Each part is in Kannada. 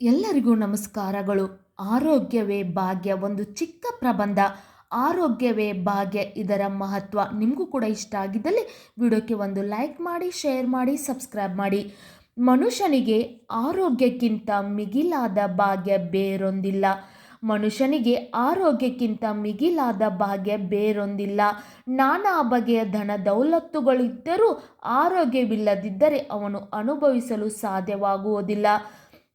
ಎಲ್ಲರಿಗೂ ನಮಸ್ಕಾರಗಳು. ಆರೋಗ್ಯವೇ ಭಾಗ್ಯ. ಒಂದು ಚಿಕ್ಕ ಪ್ರಬಂಧ. ಆರೋಗ್ಯವೇ ಭಾಗ್ಯ. ಇದರ ಮಹತ್ವ ನಿಮಗೂ ಕೂಡ ಇಷ್ಟ ಆಗಿದ್ದಲ್ಲಿ ವಿಡಿಯೋಕ್ಕೆ ಒಂದು ಲೈಕ್ ಮಾಡಿ, ಶೇರ್ ಮಾಡಿ, ಸಬ್ಸ್ಕ್ರೈಬ್ ಮಾಡಿ. ಮನುಷ್ಯನಿಗೆ ಆರೋಗ್ಯಕ್ಕಿಂತ ಮಿಗಿಲಾದ ಭಾಗ್ಯ ಬೇರೊಂದಿಲ್ಲ. ಮನುಷ್ಯನಿಗೆ ಆರೋಗ್ಯಕ್ಕಿಂತ ಮಿಗಿಲಾದ ಭಾಗ್ಯ ಬೇರೊಂದಿಲ್ಲ. ನಾನಾ ಬಗೆಯ ಧನ ದೌಲತ್ತುಗಳಿದ್ದರೂ ಆರೋಗ್ಯವಿಲ್ಲದಿದ್ದರೆ ಅವನು ಅನುಭವಿಸಲು ಸಾಧ್ಯವಾಗುವುದಿಲ್ಲ.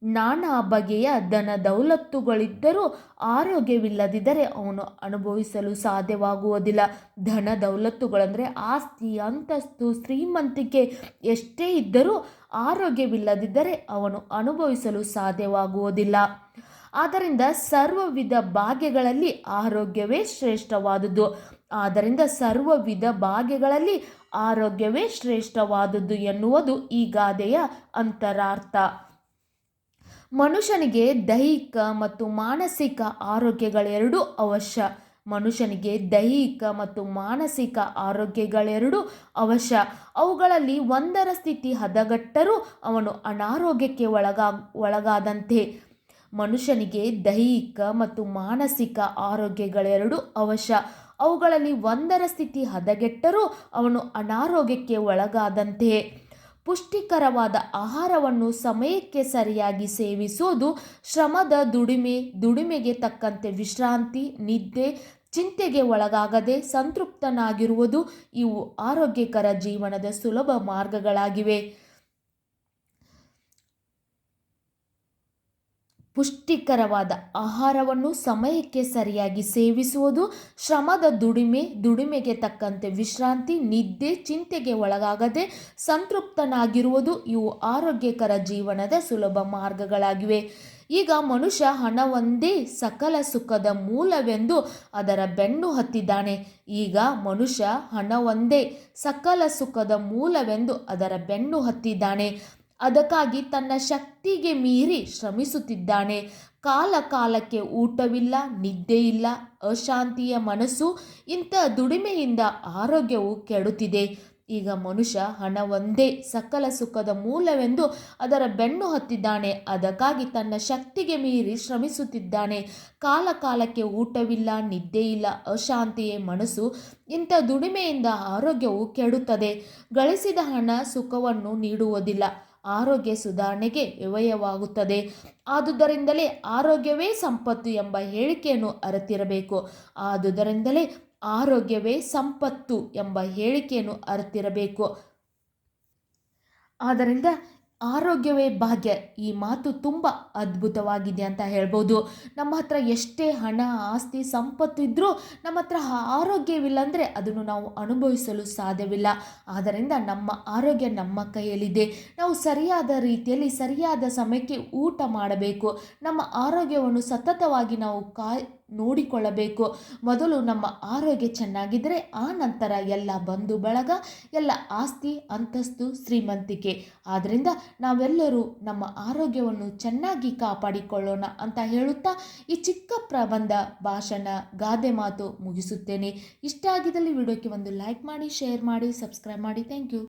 ನಾನಾ ಬಗೆಯ ಧನ ದೌಲತ್ತುಗಳಿದ್ದರೂ ಆರೋಗ್ಯವಿಲ್ಲದಿದ್ದರೆ ಅವನು ಅನುಭವಿಸಲು ಸಾಧ್ಯವಾಗುವುದಿಲ್ಲ. ಧನ ದೌಲತ್ತುಗಳಂದರೆ ಆಸ್ತಿ, ಅಂತಸ್ತು, ಶ್ರೀಮಂತಿಕೆ ಎಷ್ಟೇ ಇದ್ದರೂ ಆರೋಗ್ಯವಿಲ್ಲದಿದ್ದರೆ ಅವನು ಅನುಭವಿಸಲು ಸಾಧ್ಯವಾಗುವುದಿಲ್ಲ. ಆದ್ದರಿಂದ ಸರ್ವವಿಧ ಭಾಗ್ಯಗಳಲ್ಲಿ ಆರೋಗ್ಯವೇ ಶ್ರೇಷ್ಠವಾದುದು. ಆದ್ದರಿಂದ ಸರ್ವವಿಧ ಭಾಗ್ಯಗಳಲ್ಲಿ ಆರೋಗ್ಯವೇ ಶ್ರೇಷ್ಠವಾದುದು ಎನ್ನುವುದು ಈ ಗಾದೆಯ ಅಂತರಾರ್ಥ. ಮನುಷ್ಯನಿಗೆ ದೈಹಿಕ ಮತ್ತು ಮಾನಸಿಕ ಆರೋಗ್ಯಗಳೆರಡೂ ಅವಶ್ಯ. ಮನುಷ್ಯನಿಗೆ ದೈಹಿಕ ಮತ್ತು ಮಾನಸಿಕ ಆರೋಗ್ಯಗಳೆರಡೂ ಅವಶ್ಯ. ಅವುಗಳಲ್ಲಿ ಒಂದರ ಸ್ಥಿತಿ ಹದಗಟ್ಟರೂ ಅವನು ಅನಾರೋಗ್ಯಕ್ಕೆ ಒಳಗಾ, ಒಳಗಾದಂತೆ. ಮನುಷ್ಯನಿಗೆ ದೈಹಿಕ ಮತ್ತು ಮಾನಸಿಕ ಆರೋಗ್ಯಗಳೆರಡೂ ಅವಶ್ಯ. ಅವುಗಳಲ್ಲಿ ಒಂದರ ಸ್ಥಿತಿ ಹದಗೆಟ್ಟರೂ ಅವನು ಅನಾರೋಗ್ಯಕ್ಕೆ ಒಳಗಾದಂತೆಯೇ ಪುಷ್ಟಿಕರವಾದ ಆಹಾರವನ್ನು ಸಮಯಕ್ಕೆ ಸರಿಯಾಗಿ ಸೇವಿಸುವುದು ಶ್ರಮದ ದುಡಿಮೆ, ದುಡಿಮೆಗೆ ತಕ್ಕಂತೆ ವಿಶ್ರಾಂತಿ, ನಿದ್ದೆ, ಚಿಂತೆಗೆ ಒಳಗಾಗದೆ ಸಂತೃಪ್ತನಾಗಿರುವುದು ಇವು ಆರೋಗ್ಯಕರ ಜೀವನದ ಸುಲಭ ಮಾರ್ಗಗಳಾಗಿವೆ. ಪುಷ್ಟಿಕರವಾದ ಆಹಾರವನ್ನು ಸಮಯಕ್ಕೆ ಸರಿಯಾಗಿ ಸೇವಿಸುವುದು, ಶ್ರಮದ ದುಡಿಮೆ, ದುಡಿಮೆಗೆ ತಕ್ಕಂತೆ ವಿಶ್ರಾಂತಿ, ನಿದ್ದೆ, ಚಿಂತೆಗೆ ಒಳಗಾಗದೆ ಸಂತೃಪ್ತನಾಗಿರುವುದು ಇವು ಆರೋಗ್ಯಕರ ಜೀವನದ ಸುಲಭ ಮಾರ್ಗಗಳಾಗಿವೆ. ಈಗ ಮನುಷ್ಯ ಹಣವೊಂದೇ ಸಕಲ ಸುಖದ ಮೂಲವೆಂದು ಅದರ ಬೆನ್ನು ಹತ್ತಿದ್ದಾನೆ. ಈಗ ಮನುಷ್ಯ ಹಣವೊಂದೇ ಸಕಲ ಸುಖದ ಮೂಲವೆಂದು ಅದರ ಬೆನ್ನು ಹತ್ತಿದ್ದಾನೆ. ಅದಕ್ಕಾಗಿ ತನ್ನ ಶಕ್ತಿಗೆ ಮೀರಿ ಶ್ರಮಿಸುತ್ತಿದ್ದಾನೆ. ಕಾಲ ಕಾಲಕ್ಕೆ ಊಟವಿಲ್ಲ ನಿದ್ದೆಯಿಲ್ಲ ಅಶಾಂತಿಯ ಮನಸ್ಸು, ಇಂಥ ದುಡಿಮೆಯಿಂದ ಆರೋಗ್ಯವು ಕೆಡುತ್ತಿದೆ. ಈಗ ಮನುಷ್ಯ ಹಣ ಒಂದೇ ಸಕಲ ಸುಖದ ಮೂಲವೆಂದು ಅದರ ಬೆನ್ನು ಹತ್ತಿದ್ದಾನೆ. ಅದಕ್ಕಾಗಿ ತನ್ನ ಶಕ್ತಿಗೆ ಮೀರಿ ಶ್ರಮಿಸುತ್ತಿದ್ದಾನೆ. ಕಾಲ ಕಾಲಕ್ಕೆ ಊಟವಿಲ್ಲ ನಿದ್ದೆಯಿಲ್ಲ ಅಶಾಂತಿಯೇ ಮನಸ್ಸು, ಇಂಥ ದುಡಿಮೆಯಿಂದ ಆರೋಗ್ಯವು ಕೆಡುತ್ತದೆ. ಗಳಿಸಿದ ಹಣ ಸುಖವನ್ನು ನೀಡುವುದಿಲ್ಲ. ಆರೋಗ್ಯ ಸುಧಾರಣೆಗೆ ವ್ಯವಯವಾಗುತ್ತದೆ ಆದುದರಿಂದಲೇ ಆರೋಗ್ಯವೇ ಸಂಪತ್ತು ಎಂಬ ಹೇಳಿಕೆಯನ್ನು ಅರಿತಿರಬೇಕು. ಆದುದರಿಂದಲೇ ಆರೋಗ್ಯವೇ ಸಂಪತ್ತು ಎಂಬ ಹೇಳಿಕೆಯನ್ನು ಅರಿತಿರಬೇಕು. ಆದ್ದರಿಂದ ಆರೋಗ್ಯವೇ ಭಾಗ್ಯ. ಈ ಮಾತು ತುಂಬ ಅದ್ಭುತವಾಗಿದೆ ಅಂತ ಹೇಳ್ಬೋದು. ನಮ್ಮ ಹತ್ರ ಎಷ್ಟೇ ಹಣ, ಆಸ್ತಿ, ಸಂಪತ್ತು ಇದ್ದರೂ ನಮ್ಮ ಹತ್ರ ಆರೋಗ್ಯವಿಲ್ಲ ಅಂದರೆ ಅದನ್ನು ನಾವು ಅನುಭವಿಸಲು ಸಾಧ್ಯವಿಲ್ಲ. ಆದ್ದರಿಂದ ನಮ್ಮ ಆರೋಗ್ಯ ನಮ್ಮ ಕೈಯಲ್ಲಿದೆ. ನಾವು ಸರಿಯಾದ ರೀತಿಯಲ್ಲಿ, ಸರಿಯಾದ ಸಮಯಕ್ಕೆ ಊಟ ಮಾಡಬೇಕು. ನಮ್ಮ ಆರೋಗ್ಯವನ್ನು ಸತತವಾಗಿ ನಾವು ಕಾಯ್ ನೋಡಿಕೊಳ್ಳಬೇಕು. ಮೊದಲು ನಮ್ಮ ಆರೋಗ್ಯ ಚೆನ್ನಾಗಿದ್ದರೆ ಆ ನಂತರ ಎಲ್ಲ ಬಂಧು ಬಳಗ, ಎಲ್ಲ ಆಸ್ತಿ, ಅಂತಸ್ತು, ಶ್ರೀಮಂತಿಕೆ. ಆದ್ದರಿಂದ ನಾವೆಲ್ಲರೂ ನಮ್ಮ ಆರೋಗ್ಯವನ್ನು ಚೆನ್ನಾಗಿ ಕಾಪಾಡಿಕೊಳ್ಳೋಣ ಅಂತ ಹೇಳುತ್ತಾ ಈ ಚಿಕ್ಕ ಪ್ರಬಂಧ ಭಾಷಣ ಗಾದೆ ಮಾತು ಮುಗಿಸುತ್ತೇನೆ. ಇಷ್ಟ ಆಗಿದ್ದಲ್ಲಿ ವಿಡಿಯೋಕ್ಕೆ ಒಂದು ಲೈಕ್ ಮಾಡಿ, ಶೇರ್ ಮಾಡಿ, ಸಬ್ಸ್ಕ್ರೈಬ್ ಮಾಡಿ. Thank you.